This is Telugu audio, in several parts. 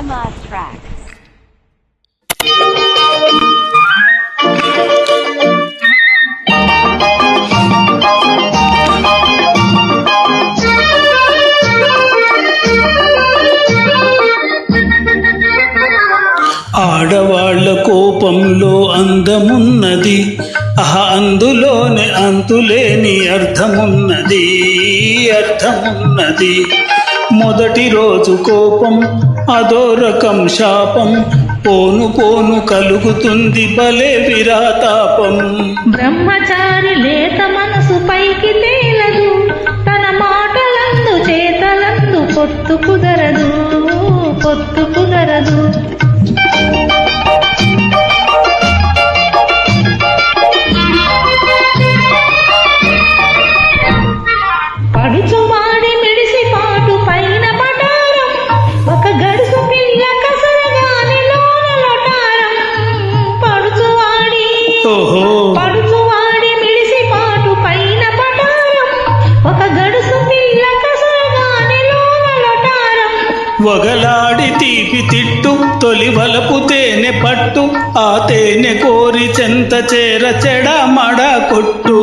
MR Track. ఆడవాళ్ళ కోపంలో అందమున్నది అహ అందులోనే అంతులేని అర్థమున్నది అర్థమున్నది మొదటి రోజు కోపం అదో రకం శాపం. పోను పోను కలుగుతుంది భలే విరాతాపం. బ్రహ్మచారి లేత ఓహో పడుచువాడి మిడిసి పాటు పైన పటారం. ఒక గడుసు పిల్ల కసరగాని లోన లొటారం వగలాడి తీపి తిట్టు తొలి వలపు తేనె పట్టు ఆ తేనె కోరి చెంత చేర చెడ మడ కొట్టు.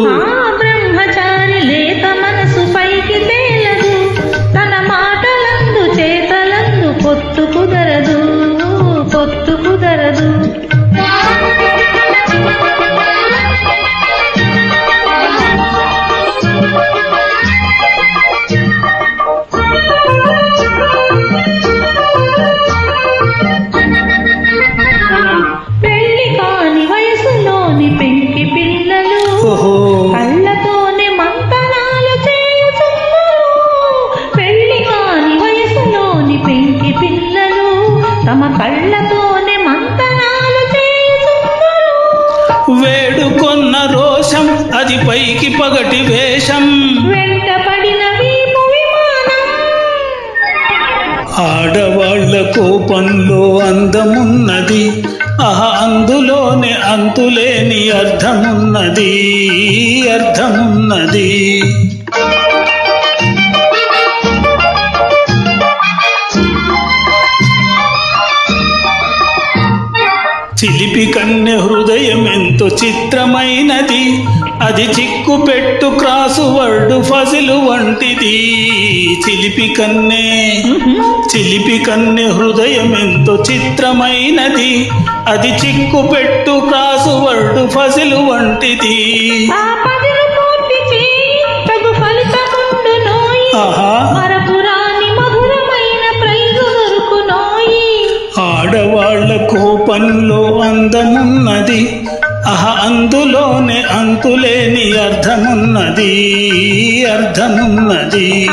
అది పైకి పగటి వేషం. ఆడవాళ్ళ కోపంలో అందమున్నది. ఆహ అందులోనే అంతులేని అర్థమున్నది అర్థమున్నది. చిలిపి కన్నె హృదయం ఎంతో చిత్రమైనది. అది చిక్కు పెట్టు క్రాసు వర్డు ఫజిలు వంటిది. చిలిపి కన్నె చిలిపి కన్నె హృదయం ఎంతో చిత్రమైనది. అది చిక్కు పెట్టు క్రాసు వర్డు ఫజిలు వంటిది. ఆహా. పనులో అందమున్నది అహ అందులోనే అంతులేని అర్థమున్నది అర్థమున్నది.